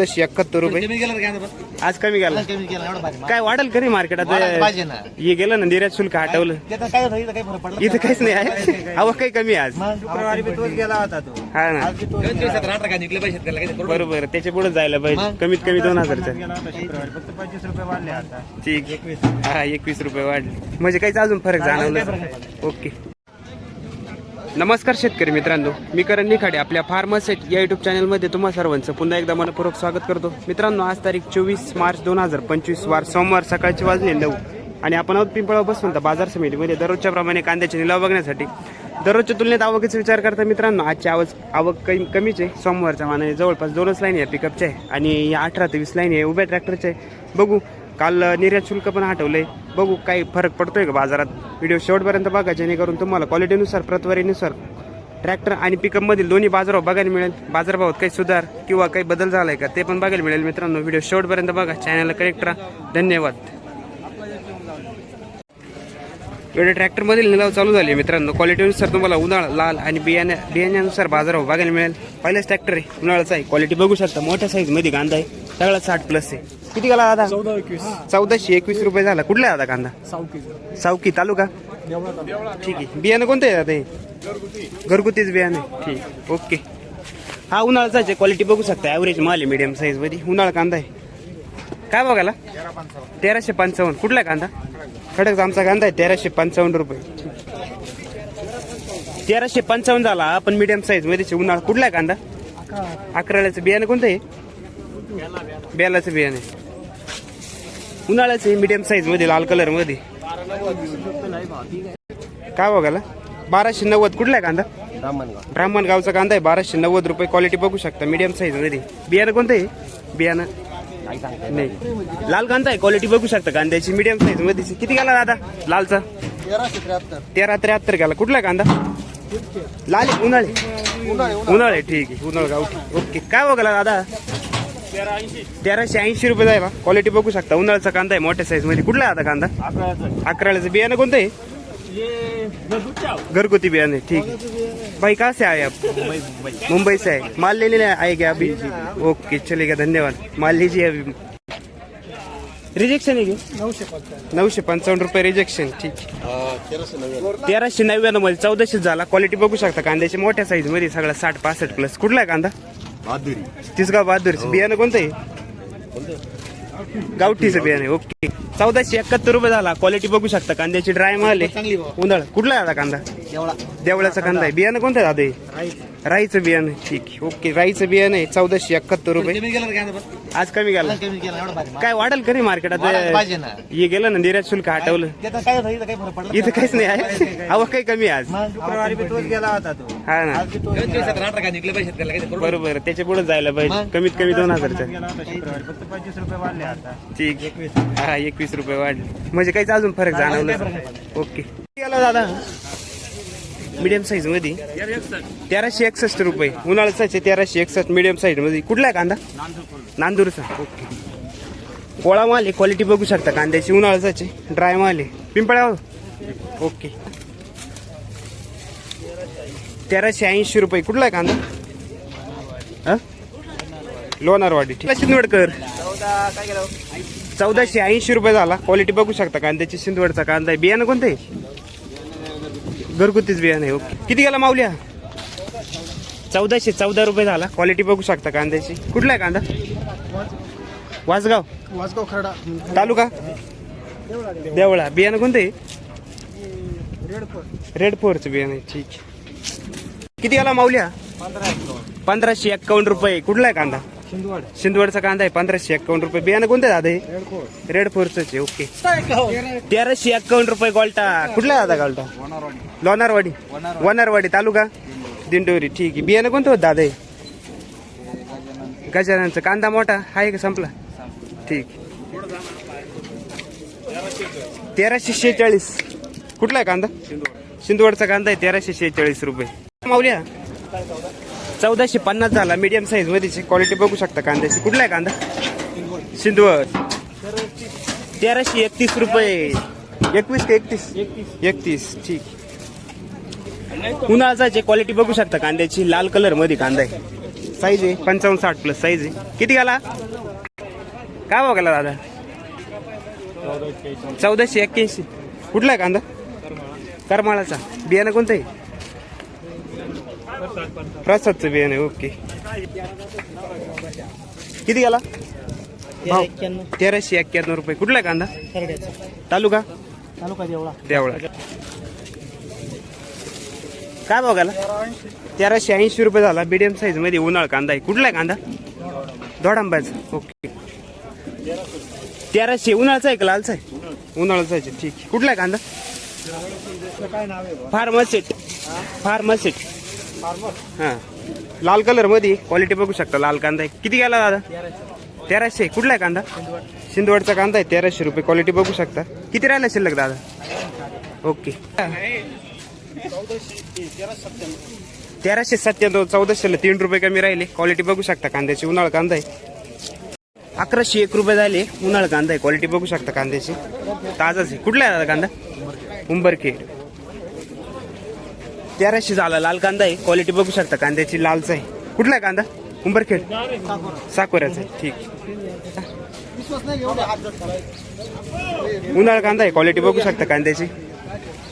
चौदाशे एकाहत्तर रुपये. आज कमी गेला काय वाढेल वाढायला पाहिजे ना. हे गेलं ना निर्यात शुल्क हटवलं. इथं काही फरक पडला इथं काहीच नाही आहे. आवक काही कमी आहे आज. गेला हा ना. बरोबर त्याच्या पुढे जायला पाहिजे? कमीत कमी दोन आता. ठीक हा एकवीस रुपये वाढले. म्हणजे काहीच अजून फरक जाणवलं ओके. नमस्कार शेतकरी मित्रांनो मी करण निखाडे आपल्या फार्मसेट या युट्यूब चॅनलमध्ये तुम्हा सर्वांचं पुन्हा एकदा मनपूर्वक स्वागत करतो. मित्रांनो आज तारीख चोवीस मार्च दोन हजार पंचवीस वार सोमवार सकाळची वाजले नऊ. आणि आपण आहोत पिंपळा बसवंत बाजार समितीमध्ये दररोजच्या प्रमाणे कांद्याचे निलाव बघण्यासाठी. दररोजच्या तुलनेत आवकीचा विचार करता मित्रांनो आजची आवक आवक कमी कमीच आहे सोमवारच्या मानाने जवळपास दोनच लाईन आहे पिकअपच्या आहे. आणि या अठरा ते वीस लाईन आहे उभ्या ट्रॅक्टरच्या आहे. बघू काल निर्यात शुल्क पण हटवलंय. बघू काही फरक पडतोय का बाजारात? व्हिडिओ शेवटपर्यंत बघा जेणेकरून तुम्हाला क्वालिटीनुसार प्रतवारीनुसार ट्रॅक्टर आणि पिकअपमधील दोन्ही बाजारभाव बघायला मिळेल. बाजारभावात काही सुधार किंवा काही बदल झालाय का ते पण बघायला मिळेल मित्रांनो. व्हिडिओ शेवटपर्यंत बघा चॅनलला कनेक्ट राहा. धन्यवाद. एवढे ट्रॅक्टरमधील निलाव चालू झाले मित्रांनो. क्वालिटीनुसार तुम्हाला उन्हाळा लाल आणि बियाण्या बियाण्यानुसार बाजारावर बघायला मिळेल. पहिलेच ट्रॅक्टर आहे. उन्हाळाचा आहे. क्वालिटी बघू शकता. मोठ्या साईजमध्ये गांधा कांदा आहे. सगळा साठ प्लस आहे. किती गेला दादा? चौदा एकवीस. चौदाशे एकवीस रुपये झाला. कुठला आहे दादा कांदा? सावकीचं सावकी तालुका? ठीक आहे. बियाणं कोणतं आहे दादा हे? घरगुतीच बियाणं ठीक ओके. हा उन्हाळ्याचा आहे क्वालिटी बघू शकता. ॲव्हरेज माल आहे मीडियम साईजमध्ये उन्हाळा कांदा आहे. काय बघायला तेराशे पंचावन्न. कुठला कांदा? खडक आमचा कांदा आहे तेराशे पंचावन्न रुपये. तेराशे पंचावन्न झाला आपण मीडियम साईजमध्ये उन्हाळा. कुठला आहे कांदा? अकराळ्याचं बियाणं कोणतं आहे? बेलाचं बियाणं उन्हाळ्याचं मीडियम साईजमध्ये लाल कलरमध्ये. काय बघायला बाराशे नव्वद. कुठला आहे कांदा? ब्राह्मणगाव. ब्राह्मण गावचा कांदा आहे. बाराशे नव्वद रुपये क्वालिटी बघू शकता मीडियम साईजमध्ये. बियाणं कोणतं आहे? बियाणं? नाही लाल कांदा आहे क्वालिटी बघू शकता कांद्याची. मीडियम साईजमध्ये. किती गेला दादा? लालचा? तेरा त्र्याहत्तर गेला. कुठला आहे कांदा? लाल उन्हाळे. उन्हाळे ठीक आहे. उन्हाळ गावठी ओके. काय बघायला दादा? तेराशे ऐंशी रुपये जाय बा. क्वालिटी बघू शकता. उन्हाळ्याचा कांदा आहे मोठ्या साईजमध्ये. कुठला आता कांदा? अकराळ्याचं बियाणं कोणतं आहे? घरगुती बियाणे ठीक भाई कहाँ से आए आप? मुंबई से आए माल लेने आए क्या अभी? ओके चलेगा धन्यवाद. माल लीजिए अभी. रिजेक्शन आहे नऊशे पंचावन्न रुपये रिजेक्शन ठीक तेराशे नव्याण्णवमध्ये चौदाशे झाला. क्वालिटी बघू शकता. कांद्याची मोठ्या साईजमध्ये सगळा साठ पासष्ट प्लस कुठला आहे तिसगाव बहादूर बियाणं कोणतं आहे? गावठीचं बियाणे ओके. चौदाशे एकाहत्तर रुपये झाला क्वालिटी बघू शकता. कांद्याची ड्राय माल आहे. उन्हाळ. कुठला आहे कांदा? देवळाचा कांदा आहे. बियाणं कोणतं आहे दादा? हे? राईचं बियाणं. ठीक आहे. ओके राईचं बियाणं आहे. चौदाशे एकाहत्तर रुपये. कमी गेलं का काय आज कमी गेला कमी गेलं एवढं भारी. काय वाढेल कधी मार्केटात वाढायला पाहिजे ना. हे गेलं ना निर्यात शुल्क हटवलं. त्याचं काय होतं इथं काही फरक पडला इथं काहीच नाही आहे. आवक काही कमी आहे आज. मग शुक्रवारी बी तोच गेला होता तो. हा ना. आज बी तोच गेला. निघले पैसे त्याला काही करोड बरोबर त्याच्या पुढे जायला पाहिजे? कमीत कमी दोन हजारच्या. गेला होता शुक्रवारी. फक्त पंचवीस रुपये वाढले आता. ठीक. हा एकवीस रुपये वाढले. म्हणजे काहीच अजून फरक जाणवलं ओके. गेला दादा. मीडियम साईजमध्ये. तेराशे एकसष्ट रुपये. उन्हाळ्याचा आहे तेराशे एकसष्ट मीडियम साईजमध्ये. कुठला आहे कांदा? नांदूरचा. ओके. पोळा माल आहे क्वालिटी बघू शकता कांद्याची. उन्हाळ्याचा आहे ड्राय माल आहे. पिंपळ्यावर ओके. तेराशे ऐंशी रुपये. कुठला आहे कांदा लोणारवाडी. ठीक आहे. शिंदवडकर चौदाशे ऐंशी रुपये झाला. क्वालिटी बघू शकता कांद्याची. सिंदवडचा कांदा आहे. बियाणं कोणतं आहे? घरगुतीच बियाणं आहे ओके. किती गेला माऊल्या चौदाशे चौदा रुपये झाला. क्वालिटी बघू शकता कांद्याची. कुठला आहे कांदा? वासगाव? वासगाव खरडा. तालुका? देवळा बियाणं कोणतं? आहे रेड फोरचं बियाणं आहे. ठीक. किती गेला माऊल्या पंधराशे. एक्कावन्न रुपये. कुठला आहे कांदा? शिंदवड. सिंदवडचा कांदा आहे पंधराशे एक्कावन्न रुपये. बियाणं कोणतं दादा हे? रेड आहे ओके. तेराशे एक्कावन्न रुपये गोल्टा. कुठला आहे दादा गोल्टा? लोणारवाडी. वनारवाडी. तालुका? दिंडोरी. ठीक आहे. बियाणं कोणतं होतं दादा हे? गजाननचं. कांदा मोठा आहे का संपला? ठीक. तेराशे शेहेचाळीस. कुठला आहे कांदा? सिंदवडचा कांदा आहे तेराशे शेहेचाळीस रुपये. माऊल्या चौदाशे पन्नास झाला. मीडियम साईजमध्ये क्वालिटी बघू शकता कांद्याची. कुठला आहे कांदा? सिंधवड तेराशे एकतीस रुपये. एकवीस ते एकतीस? एकतीस. ठीक. उन्हाळ्याचे क्वालिटी बघू शकता कांद्याची. लाल कलरमध्ये कांदा आहे. साईज आहे. पंचावन्न साठ प्लस साईज आहे. किती गाला? काय भाव गेला दादा? चौदाशे एक्क्याऐंशी. कुठला आहे कांदा? करमाळाचा. बियाणं कोणतं आहे? प्रसादचं बियाणं आहे ओके. किती गेला? भाव? तेराशे एक्क्याण्णव रुपये. कुठला आहे कांदा तालुका? तालुका देवळा. देवळा. काय भाव गेला? तेराशे ऐंशी रुपये झाला. मीडियम साईजमध्ये उन्हाळ कांदा आहे. कुठला आहे कांदा? दोडांबाचा ओके. तेराशे उन्हाळचा आहे का लालचा आहे? उन्हाळाचा आहे. ठीक. आहे कुठला आहे कांदा फार्मसेट. फार्मसेट. हां. लाल कलरमध्ये क्वालिटी बघू शकता लाल कांदा आहे. किती गेला दादा? तेराशे. कुठला आहे कांदा? शिंदवडचा कांदा आहे तेराशे रुपये. क्वालिटी बघू शकता. किती राहिला शिल्लक दादा? ओके तेराशे सत्त्याण्णव चौदाशेला तीन रुपये कमी राहिले. क्वालिटी बघू शकता कांद्याची उन्हाळ कांदा आहे. अकराशे एक रुपये झाले. उन्हाळ कांदा आहे क्वालिटी बघू शकता कांद्याची. ताजाच आहे. कुठला आहे दादा कांदा? उंबरखेड. तेराशे झाला. लाल कांदा आहे. क्वालिटी बघू शकता. कांद्याची लालचा आहे. कुठला आहे कांदा? उंबरखेड. साकोऱ्याचा आहे. ठीक. उन्हाळा कांदा आहे. क्वालिटी बघू शकता कांद्याची.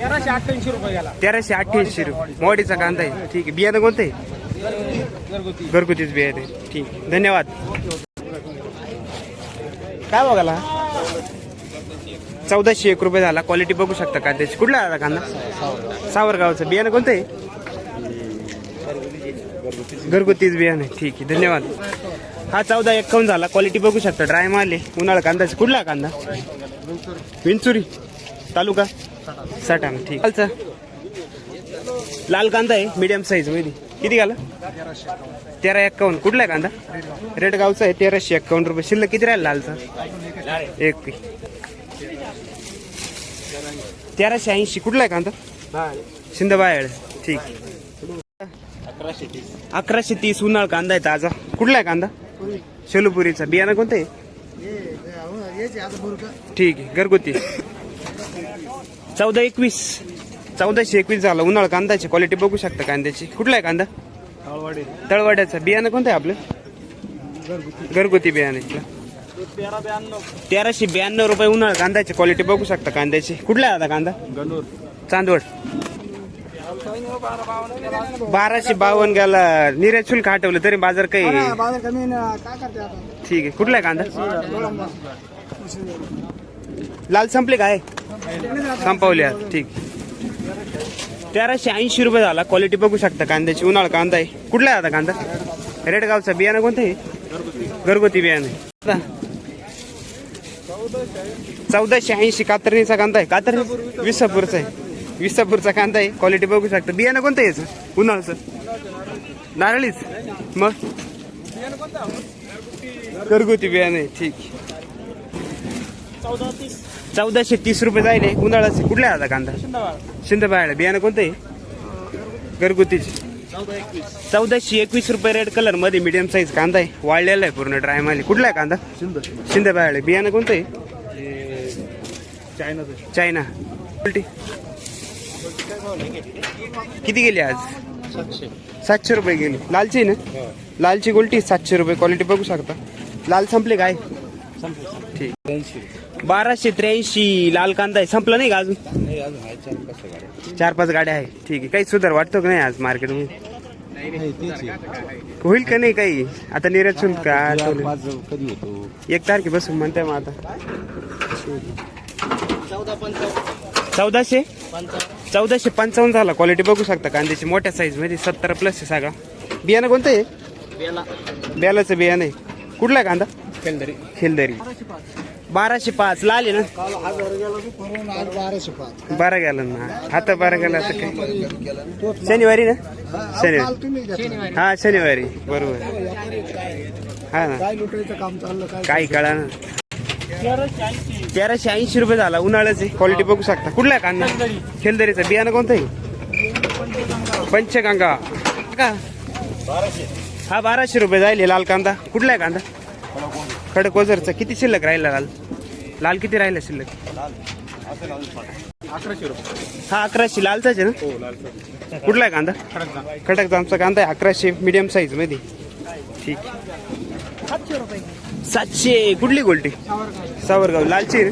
तेराशे अठ्ठ्याऐंशी रुपये तेराशे अठ्ठ्याऐंशी रुपये मोडीचा कांदा आहे. ठीक आहे. बियाणं कोणतं आहे? घरगुतीच बिया आहे. ठीक. धन्यवाद. काय बघाला चौदाशे एक रुपये झाला. क्वालिटी बघू शकता कांद्याची. कुठला आला कांदा? सावरगावचं बियाणं कोणतं आहे? घरगुतीच बियाणं आहे. ठीक आहे धन्यवाद. हा चौदा एक्कावन्न झाला. क्वालिटी बघू शकता. ड्राय माल आहे. उन्हाळा कांदाचा कुठला आहे कांदा? विंचुरी. तालुका? साठा ठीक. चालचा लाल कांदा आहे. मीडियम साईजमध्ये किती घाला? तेरा एक्कावन्न. कुठला आहे कांदा? रेड गावचा आहे. तेराशे एक्कावन्न रुपये. शिल्लक किती राहील लालचा? एक तेराशे ऐंशी. कुठला आहे कांदा? शिंदबायळ ठीक. अकराशे तीस उन्हाळ कांदा आहे ताजा. कुठला आहे कांदा? शेलुपुरीचा. बियाणं कोणतं आहे? ठीक आहे. घरगुती. चौदा एकवीस. चौदाशे एकवीस झाला उन्हाळ कांद्याची क्वालिटी बघू शकता कांद्याची. कुठला आहे कांदा? तळवाड्याचा. बियाणं कोणतं आहे आपलं? घरगुती. बियाणं तेराशे ब्याण्णव रुपये उन्हाळ कांद्याची क्वालिटी बघू शकता कांद्याची. कुठला आहे आता कांदा? चांदवड. बाराशे बावन्न गेला. निर्यात शुल्क हटवलं तरी बाजार काही ठीक आहे. कुठला आहे कांदा? लाल संपले काय संपवले आज. ठीक. तेराशे ऐंशी रुपये झाला. क्वालिटी बघू शकता कांद्याची. उन्हाळ कांदा आहे. कुठला आहे आता कांदा? रेडगावचा बियाणं कोणतं आहे? घरगुती बियाणं आहे. चौदाशे ऐंशी कातरणीचा कांदा आहे. कातरणी विसापूरचा आहे. विसापूरचा कांदा आहे. क्वालिटी बघू शकता. बियाणं कोणतं आहे याचं? उन्हाळचं नारळीच? मग? घरगुती बियाणं आहे. ठीक. चौदाशे तीस रुपये जायले उन्हाळ्याचे कुठल्या आता कांदा? शिंदबाळा बियाणं कोणतं आहे? घरगुतीचे. चौदाशे एकवीस रुपये रेड कलरमध्ये मिडियम साईज कांदा आहे. वाळलेला आहे पूर्ण ड्राय माली कुठला आहे कांदा? शिंदबाळा बियाणं कोणतं आहे? चायना. उलटी किती गेली आज? सातशे. रुपये गेली. लालची ना? लालची गोलटी सातशे रुपये. क्वालिटी बघू शकता. लाल संपले काय? ठीक. बाराशे त्र्याऐंशी लाल कांदा आहे. संपला नाही का अजून? चार पाच गाड्या आहे. ठीक आहे. काही सुधार वाटतो का नाही आज मार्केटमध्ये होईल का नाही काही? आता निर्यात शुल्क का एक तारखेपासून म्हणताय मग आता. चौदाशे? चौदाशे पंचावन्न झाला क्वालिटी बघू शकता कांद्याची मोठ्या साईजमध्ये सत्तर प्लस आहे सगळा. बियाणं कोणतं आहे? बेलाचं बियाणं आहे. कुठला आहे कांदा? खेलदरी. बाराशे पाच. लाल आहे ना? आज बाराशे पाच बारा गेला ना. आता बारा गेला आता काय? शनिवारी ना? शनिवारी. हा शनिवारी. बरोबर. हा ना. काय लुटायचं काम चाललं काय काही कळा ना तेराशे ऐंशी रुपये झाला. उन्हाळ्याचे क्वालिटी बघू शकता. कुठला आहे कांदा? खेलदरीचा. बियाणं कोणतं आहे पंचगंगा. का? हा बाराशे रुपये जाईल हे लाल कांदा. कुठला आहे कांदा? खडक ओझरचा किती शिल्लक राहिला लाल? लाल किती राहिला शिल्लक? हा अकराशे. लालचाच आहे ना? कुठला आहे कांदा? खडक जामचा कांदा आहे. अकराशे मीडियम साईजमध्ये. ठीक. सातशे रुपये. सातशे कुठली गोल्टी? सावरगाव. सावरगाव लालची रे?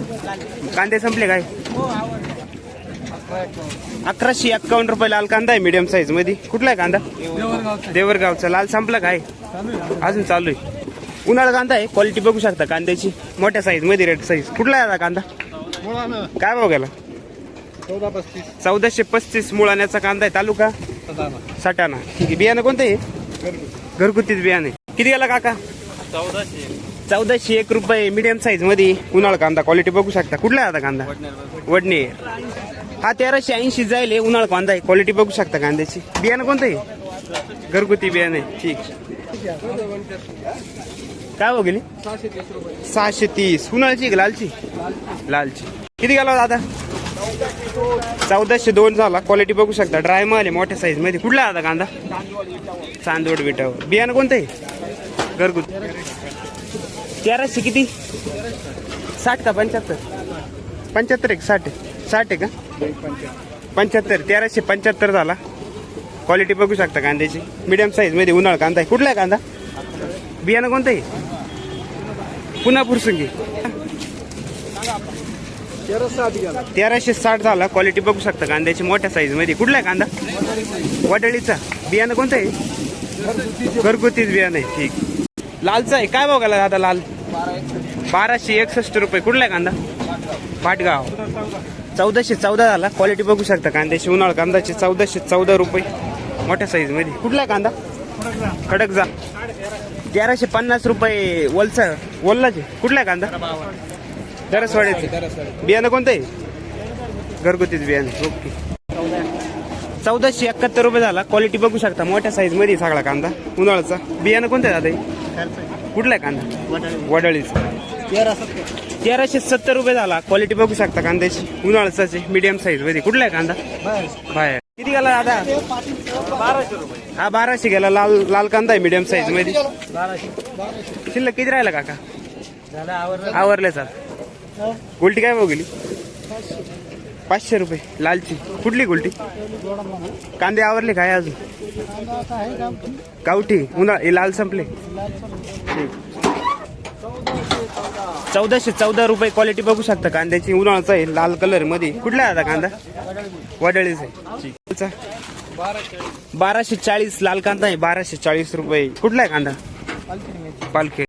कांदे संपले काय? हो अकराशे एक्कावन्न रुपये लाल कांदा आहे मीडियम साईजमध्ये. कुठला आहे कांदा? देवरगावचा. लाल संपला काय? अजून चालू आहे. उन्हाळा कांदा आहे. क्वालिटी बघू शकता कांद्याची. मोठ्या साईजमध्ये रेड साईज कुठला आहे आता कांदा? मुळानं. काय भाव गेला? चौदा पस्तीस. चौदाशे पस्तीस मुळाण्याचा कांदा आहे. तालुका? सटाणा. ठीक आहे. बियाणं कोणतं आहे? घरगुतीच बियाणे किती गेला काका? चौदाशे चौदाशे एक रुपये मिडियम साईजमध्ये. उन्हाळा कांदा क्वालिटी बघू शकता. कुठला आता कांदा? वडणे हा तेराशे ऐंशी जाईल उन्हाळा कांदा आहे. क्वालिटी बघू शकता कांद्याची. बियाणं कोणतं आहे? घरगुती बियाणे ठीक. काय हो गेली? सहाशे तीस. उन्हाळची लालची? लालची. किती गेला दादा चौदाशे दोन झाला. क्वालिटी बघू शकता. ड्राय माल आहे मोठ्या साईजमध्ये. कुठला आता कांदा? चांदवड विटावर. बियाणं कोणतं आहे? घरगुती. तेराशे किती? साठ का पंच्याहत्तर? पंच्याहत्तर एक साठ साठ आहे का पंच्याहत्तर तेराशे पंच्याहत्तर झाला. क्वालिटी बघू शकता कांद्याची. मिडियम साईजमध्ये उन्हाळा कांदा आहे. कुठला आहे कांदा? बियाणं कोणतं आहे? पुन्हा पुरसुंगी. तेराशे साठ झाला. क्वालिटी बघू शकता कांद्याची मोठ्या साईजमध्ये. कुठला आहे कांदा? वडळीचा बियाणं कोणतं आहे? घरगुतीच बियाणं आहे. ठीक. लालचा आहे. काय बघायला दादा लाल? बाराशे एकसष्ट रुपये. कुठला आहे कांदा? पाटगाव चौदाशे चौदा झाला. क्वालिटी बघू शकता कांद्याची. उन्हाळ कांद्याची चौदाशे चौदा रुपये. मोठ्या साईजमध्ये. कुठला आहे कांदा? खडक जा तेराशे पन्नास रुपये वलचा. वल्लाचे. कुठला आहे कांदा? दरसवाड्याचे. बियाणं कोणतं आहे? घरगुतीच बियाणं. ओके. चौदाशे एकाहत्तर रुपये झाला. क्वालिटी बघू शकता. मोठ्या साईजमध्ये सगळा कांदा. उन्हाळाचा बियाणं कोणतं आहे दादा? आहे कुठला आहे कांदा? वडळीचा. तेराशे सत्तर रुपये झाला. क्वालिटी बघू शकता कांद्याची. उन्हाळ्याचाच आहे मीडियम साईजमध्ये. कुठला आहे कांदा? बाहेर. किती गेला दादा? बाराशे रुपये. हा बाराशे गेला. लाल लाल कांदा आहे मीडियम साईजमध्ये. बाराशे. शिल्लक किती राहिला काका? आवरले. सर गुलटी काय बघली पाचशे रुपये लालची. कुठली गुलटी? कांदे आवरले काय अजून? गावठी. उन्हाळ हे लाल संपले. चौदाशे चौदा रुपये क्वालिटी बघू शकता कांद्याची. उन्हाळाचा आहे लाल कलरमध्ये. कुठला आहे आता कांदा? वडळीच आहे. बाराशे चाळीस लाल कांदा आहे बाराशे चाळीस रुपये. कुठला आहे कांदा? पालखे.